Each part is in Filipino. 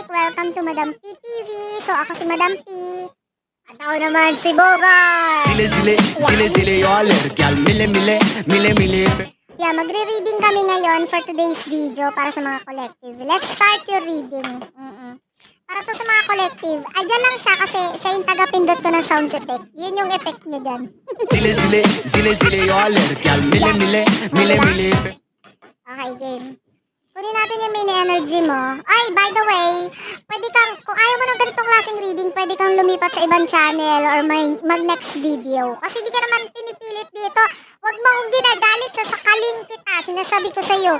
Patrick! Welcome to Madam P TV! So, ako si Madam P. At ako naman si Bogar! Dile, dile, dile, dile, yung allergyal. Mile, mile, mile, mile. Yeah, magre-reading kami ngayon for today's video para sa mga collective. Let's start your reading. Mm-mm. Para to sa mga collective, ayan lang siya kasi siya yung taga-pindot ko ng sound effect. Yun yung effect niya dyan. dile, dile, dile, dile, yung allergyal. Mile, mile, mile, mile. Okay, game. Kunin natin yung mini energy mo. Ay, by the way, pwede kang, kung ayaw mo ng ganitong klaseng reading, pwede kang lumipat sa ibang channel or may mag-next video. Kasi di ka naman pinipilit dito. Huwag mo akong ginagalit sa sakaling kita. Sinasabi ko sa'yo.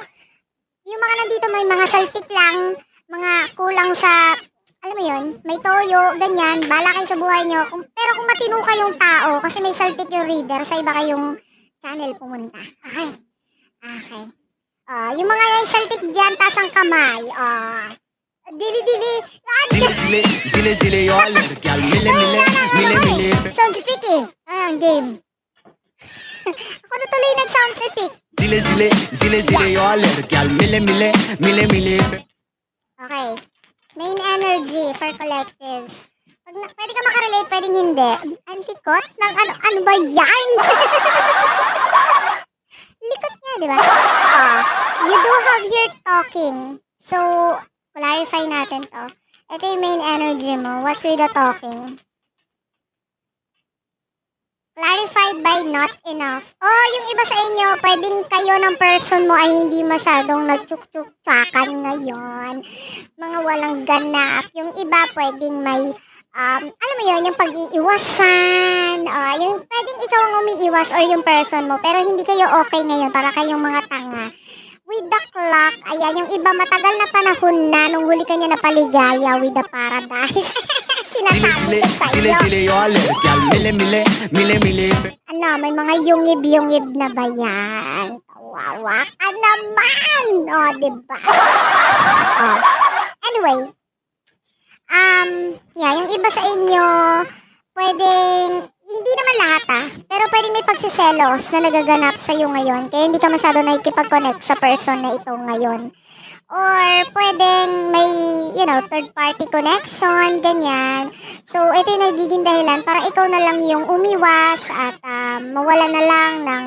Yung mga nandito may mga saltik lang, mga kulang sa, alam mo yun, may toyo, ganyan, bala kayo sa buhay nyo. Kung, pero kung matino kayong tao, kasi may saltik yung reader, sa iba kayong channel pumunta. Okay. Okay. Uh, yung mga yung saltik dyan, taas ang kamay. Ah. Uh, dili-dili. Dili-dili. Ano? Dili-dili. Mile-mile. Mile-mile. Sound effect eh. Ayan, game. Ako na tuloy ng sound effect. Dili-dili. Dili-dili. Mile-mile. Mile-mile. Okay. Main energy for collectives. Pag na, pwede ka makarelate, pwedeng hindi. Ang likot ng ano, ano ba yan? likot di ba? Ah, you do have your talking. So, clarify natin to. Ito yung main energy mo. What's with the talking? Clarified by not enough. Oh, yung iba sa inyo, pwedeng kayo ng person mo ay hindi masyadong nagtsuk-tsuk-tsakan ngayon. Mga walang ganap. Yung iba pwedeng may, um, alam mo yun, yung pag-iiwasan yun, oh, yung pwedeng ikaw ang umiiwas or yung person mo, pero hindi kayo okay ngayon, para kayong mga tanga. With the clock, ayan, yung iba matagal na panahon na nung huli ka niya napaligaya with the paradise. Sinasabi ko sa iyo. Mile, mile, mile, mile, Ano, may mga yungib-yungib na ba yan? Kawawa ka naman! O, oh, diba? Oh. Anyway, um, yeah, yung iba sa inyo, pwedeng may pagsiselos na nagaganap sa iyo ngayon, kaya hindi ka masyado nakikipag-connect sa person na ito ngayon. Or pwedeng may, you know, third party connection, ganyan. So, ito yung nagiging dahilan para ikaw na lang yung umiwas at um, mawala na lang ng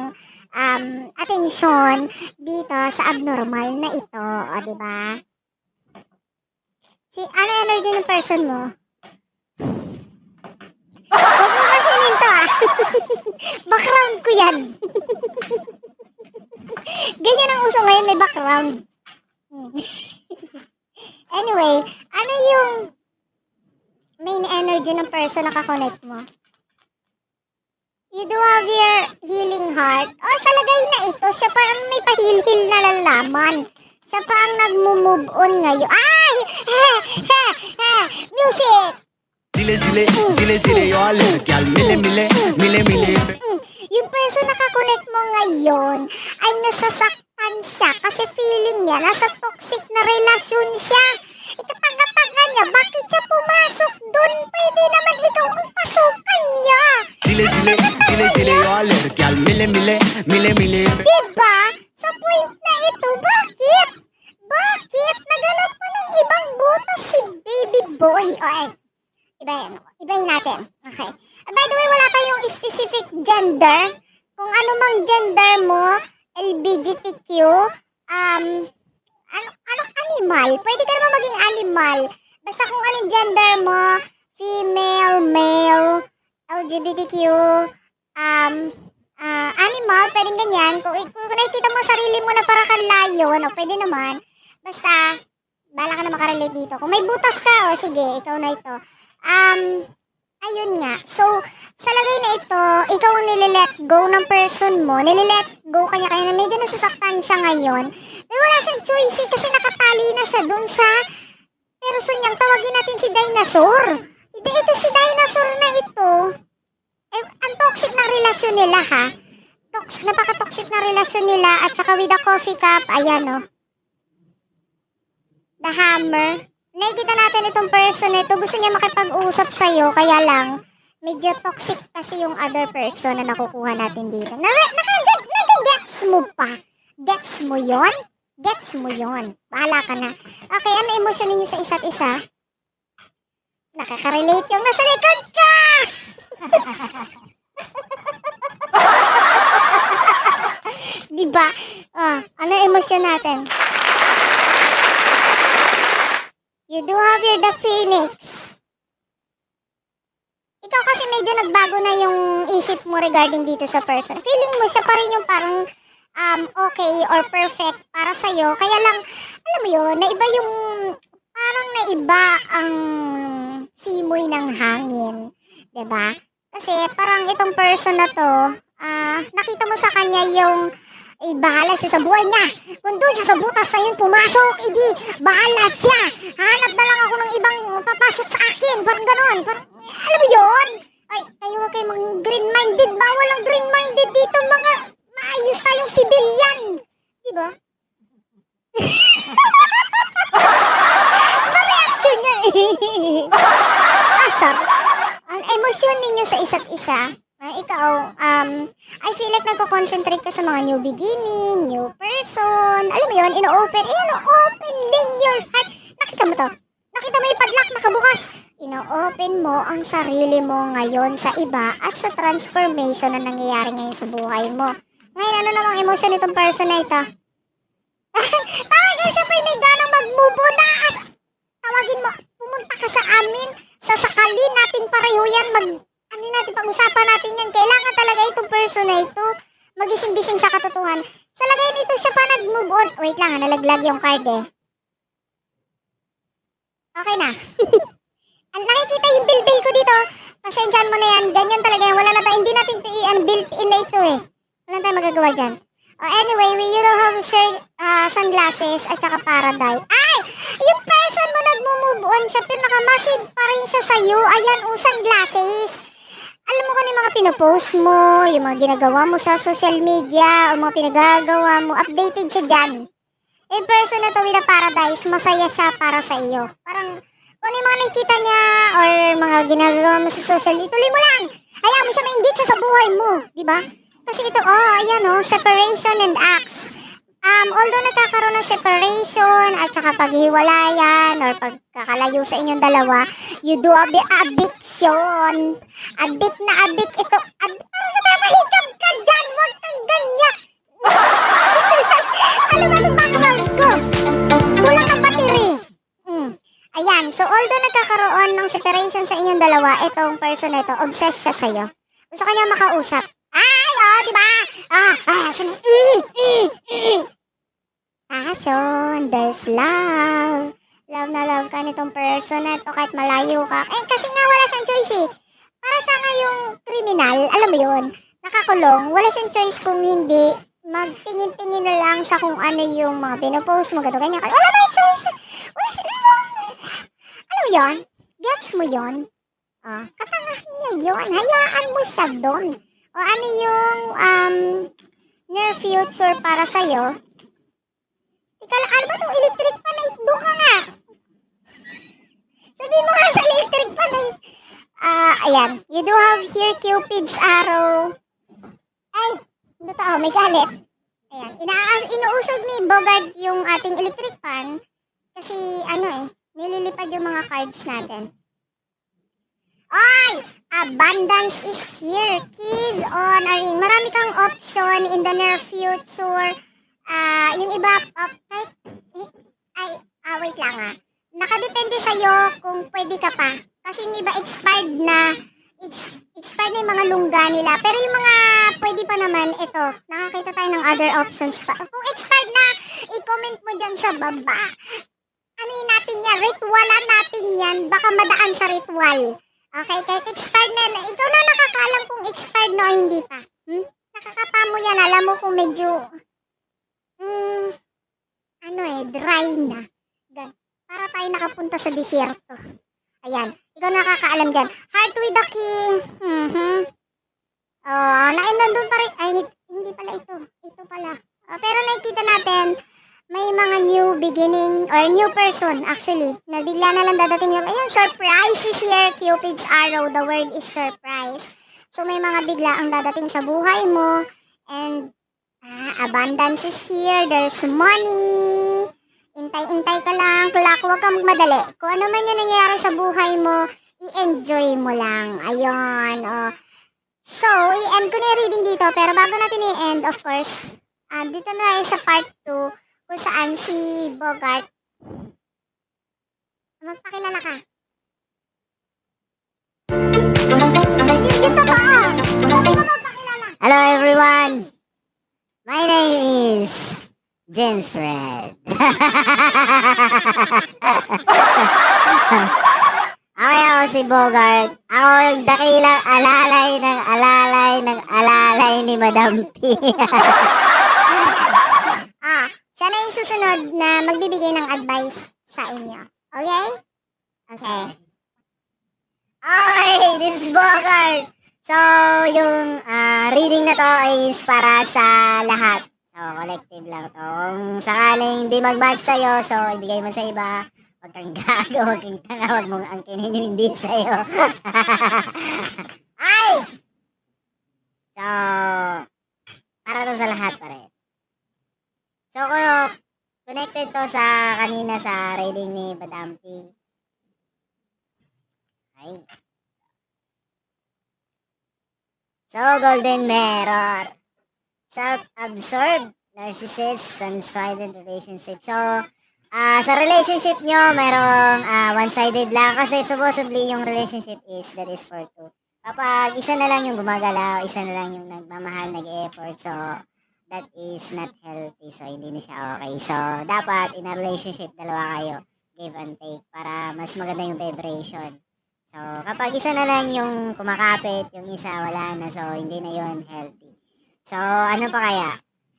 um, atensyon dito sa abnormal na ito. O, ba? Si, ano energy ng person mo? Huwag mo. background ko yan. Ganyan ang uso ngayon, may background. Anyway, ano yung main energy ng person na kakonect mo? You do have your healing heart. Oh, sa lagay na ito, siya pa ang may pahilhil na lalaman. Siya pa ang nagmo-move on ngayon. Ay! Ha! Ha! Ha! Music! Dile, dile, dile, dile, yo all Gal, mile, mile, mile, mile Yung person na kakonect mo ngayon ay nasasaktan siya kasi feeling niya nasa toxic na relasyon siya. Ikatanga-tanga niya, bakit siya pumasok doon? Pwede naman ikaw ang pasukan niya. Dile, dile, dile, dile, yo all Gal, mile, mile, mile, mile Diba? Ibahin, ibahin natin. Okay. Ah, by the way, wala tayong specific gender. Kung ano mang gender mo, LGBTQ, um, ano, anong animal? Pwede ka naman maging animal. Basta kung anong gender mo, female, male, LGBTQ, um, ah, animal, pwedeng ganyan. Kung, kung nakikita mo sarili mo na para kang lion, o pwede naman. Basta, bala ka na makarelate dito. Kung may butas ka, o sige, ikaw na ito. Um, ayun nga. So, sa lagay na ito, ikaw ang nililet go ng person mo. Nililet go kanya kaya na medyo nasasaktan siya ngayon. Eh, wala siyang choice eh, kasi nakatali na siya dun sa person niyang tawagin natin si Dinosaur. Hindi, ito si Dinosaur na ito. Eh, ang toxic na relasyon nila ha. Tox, napaka-toxic na relasyon nila at saka with the coffee cup, ayan oh. The hammer. Nakikita natin itong person ito. Gusto niya makipag-usap sa'yo, kaya lang, medyo toxic kasi yung other person na nakukuha natin dito. Na, naka, naka-gets mo pa. Gets mo yon? Gets mo yon. Bahala ka na. Okay, ano emosyon ninyo sa isa't isa? Nakaka-relate yung nasa likod ka! diba? Ah, ano emosyon natin? You do have your the phoenix. Ikaw kasi medyo nagbago na yung isip mo regarding dito sa person. Feeling mo siya pa rin yung parang um, okay or perfect para sa'yo. Kaya lang, alam mo yun, naiba yung, parang naiba ang simoy ng hangin. ba? Kasi parang itong person na to, ah, nakita mo sa kanya yung eh, bahala siya sa buhay niya. Kung doon siya sa butas na yun pumasok, edi, bahala siya. Hanap na lang ako ng ibang papasok sa akin. Parang ganon. Parang, alam mo yun? Ay, kayo huwag kayo mga green-minded. Bawal ang green-minded dito. Mga maayos tayong civilian. Di ba? reaction niya eh. Asar. Ang emosyon ninyo sa isa't isa. Ah, ikaw, um, Like nagko-concentrate ka sa mga new beginning, new person. Alam mo yun, ino-open, ino-open din your heart. Nakita mo to? Nakita mo yung padlock nakabukas? Ino-open mo ang sarili mo ngayon sa iba at sa transformation na nangyayari ngayon sa buhay mo. Ngayon, ano namang emosyon nitong person na ito? Tawagin siya pa may ganang mag-move on na at tawagin mo, pumunta ka sa amin, sasakali natin pareho yan, mag, ano natin, pag-usapan natin yan. Kailangan talaga itong person na ito, magising-gising sa katotohanan. Sa lagay nito siya pa nag-move on. Wait lang, nalaglag yung card eh. Okay na. Nakikita yung bill-bill ko dito. Pasensyahan mo na yan. Ganyan talaga yan. Wala na tayo. Hindi natin ito i- ang built-in na ito eh. Wala tayong magagawa dyan. Oh, anyway, we you don't have sir, ah, sunglasses at saka paradise. Ay! Yung person mo nagmo-move on siya pero nakamasid pa rin siya sa'yo. Ayan, oh, sunglasses. Alam mo kung ano pinopost mo, yung mga ginagawa mo sa social media, o mga pinagagawa mo, updated siya dyan. In person na to with a paradise, masaya siya para sa iyo. Parang, kung ano yung mga nakikita niya, or mga ginagawa mo sa social media, tuloy mo lang. Hayaan mo siya ma-engage siya sa buhay mo. Di ba? Kasi ito, oh, ayan oh, separation and acts. Um, although nagkakaroon ng separation at saka paghiwalayan or pagkakalayo sa inyong dalawa, you do a bit addiction. Addict na addict ito. Ad parang namamahikab ka dyan. Huwag kang ganyan. ano ba yung background ko? Kulang ang battery. Hmm. Ayan. So, although nagkakaroon ng separation sa inyong dalawa, itong person na ito, obsessed siya sa'yo. Gusto kanya makausap. Ay, oh, di ba? Ah, ah? Mm, mm, mm. Passion, there's love. Love na love ka nitong person na ito kahit malayo ka. Eh, kasi nga wala siyang choice eh. Para siya nga yung criminal, alam mo yun, nakakulong. Wala siyang choice kung hindi magtingin-tingin na lang sa kung ano yung mga pinopost mo, gano'n, ganyan. Wala ba choice? Wala, alam mo yun? Gets mo yun? Ah, katangahan niya yun. Hayaan mo siya doon. O ano yung um, near future para sa'yo? Ika lang, ano ba itong electric na doon ka nga? Sabi mo nga sa electric na Ah, ayan. You do have here Cupid's arrow. Ay, ano to? Oh, may galit. Ayan. Ina inuusog ni Bogart yung ating electric pan kasi ano eh, nililipad yung mga cards natin. Ay! Abundance is here. Keys on a ring. Marami kang option in the near future. Ah, yung iba, up, ay, ay, ah, wait lang ah. Nakadepende sa'yo kung pwede ka pa. Kasi yung iba expired na, ex, expired na yung mga lungga nila. Pero yung mga pwede pa naman, ito, nakakita tayo ng other options pa. Kung expired na, i-comment mo dyan sa baba. Ano yun natin yan? Ritualan natin yan. Baka madaan sa ritual. Okay, kahit expired na, ikaw na nakakalam kung expired na o hindi pa. Hmm? Nakakapa mo yan, alam mo kung medyo, hmm, ano eh, dry na. Gan. Para tayo nakapunta sa disyerto. Ayan, ikaw nakakaalam dyan. Heart with the king. Mhm. Oh, na nandun pa rin. Ay, hindi pala ito. Ito pala. Ah, pero nakikita natin, may mga new beginning or new person actually na bigla na lang dadating yung ayun surprise is here Cupid's arrow the word is surprise so may mga bigla ang dadating sa buhay mo and Ah, abundance is here. There's money. Intay-intay ka lang. Clock, huwag kang magmadali. Kung ano man yung nangyayari sa buhay mo, i-enjoy mo lang. Ayun, oh. So, i-end ko na yung reading dito. Pero bago natin i-end, of course, ah, dito na tayo sa part 2 kung saan si Bogart magpakilala ka. Magpakilala. Hello everyone! My name is Jens Red. ako ako si Bogart. Ako yung dakilang alalay ng alalay ng alalay ni Madam P. Ah, siya na yung susunod na magbibigay ng advice sa inyo. Okay? Okay. okay, this is Bogart. So, yung ah, reading na to is para sa lahat. So, collective lang to. Kung sakaling hindi mag-match tayo, so ibigay mo sa iba. Huwag kang gago, huwag kang tanga, huwag mong angkinin yung hindi sa'yo. Ay! So, para to sa lahat pa rin. So, connected to sa kanina sa reading ni Badampi. Ay. So, Golden Mirror. Self-absorbed, narcissist, one-sided relationship. So, ah sa relationship nyo, merong ah, one-sided lang. Kasi supposedly yung relationship is that is for two. Kapag isa na lang yung gumagalaw, isa na lang yung nagmamahal, nag-effort. So, that is not healthy. So, hindi na siya okay. So, dapat in a relationship, dalawa kayo. Give and take para mas maganda yung vibration. So, kapag isa na lang yung kumakapit, yung isa wala na, so hindi na yon healthy. So, ano pa kaya?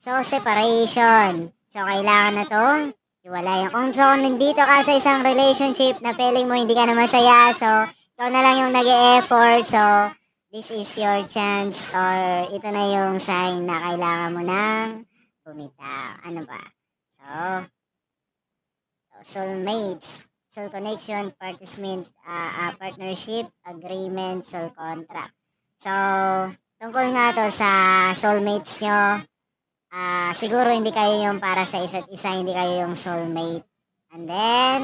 So, separation. So, kailangan na tong iwalayan. Kung so, nandito ka sa isang relationship na feeling mo hindi ka na masaya, so, ikaw na lang yung nag effort so, this is your chance or ito na yung sign na kailangan mo nang bumitaw. Ano ba? So, soulmates soul connection, participant, uh, uh, partnership, agreement, soul contract. So, tungkol nga to sa soulmates nyo, ah siguro hindi kayo yung para sa isa't isa, hindi kayo yung soulmate. And then,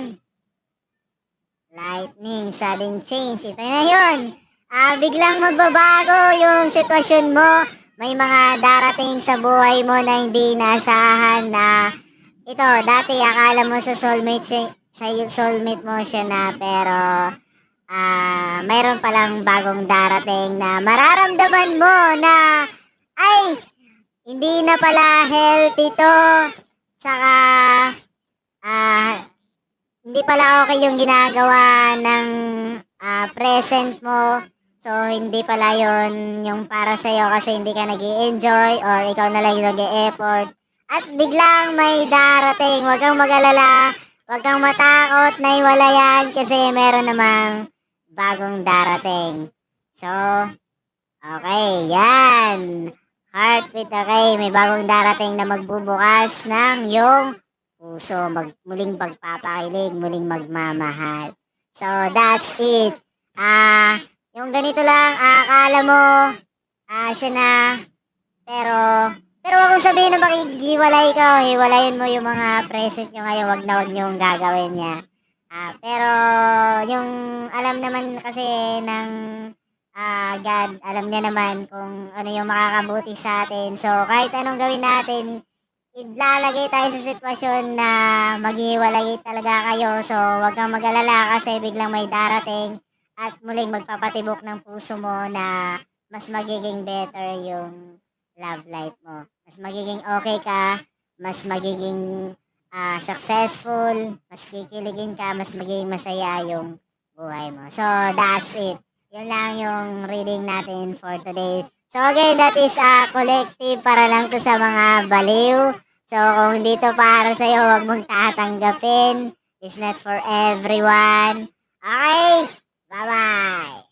lightning, sudden change. Ito na yun. Ah, biglang magbabago yung sitwasyon mo. May mga darating sa buhay mo na hindi naasahan na ito, dati akala mo sa soulmate siya, sa soulmate mo siya na pero ah mayroon palang bagong darating na mararamdaman mo na ay hindi na pala healthy to. Saka ah hindi pala okay yung ginagawa ng ah, present mo. So hindi pala yon yung para sa'yo kasi hindi ka nag enjoy or ikaw na lang yung nag effort at biglang may darating. Wag kang mag-alala. Huwag kang matakot. Na iwala yan kasi meron namang bagong darating. So, okay, yan. Heart with okay, may bagong darating na magbubukas ng yung puso, mag, muling pagpapakilig, muling magmamahal. So, that's it. Ah, yung ganito lang, ah, akala mo, ah, siya na, pero pero wag mong sabihin na makikiwalay ka hiwalayin mo yung mga present nyo ngayon, wag na wag nyo gagawin niya. Ah, pero yung alam naman kasi ng ah, God, alam niya naman kung ano yung makakabuti sa atin. So, kahit anong gawin natin, ilalagay tayo sa sitwasyon na maghiwalay talaga kayo. So, wag kang mag-alala kasi biglang may darating at muling magpapatibok ng puso mo na mas magiging better yung love life mo. Mas magiging okay ka, mas magiging ah, successful, mas kikiligin ka, mas magiging masaya yung buhay mo. So, that's it. Yun lang yung reading natin for today. So, again, that is a collective para lang to sa mga baliw. So, kung dito para sa'yo, huwag mong tatanggapin. It's not for everyone. Okay? Bye-bye!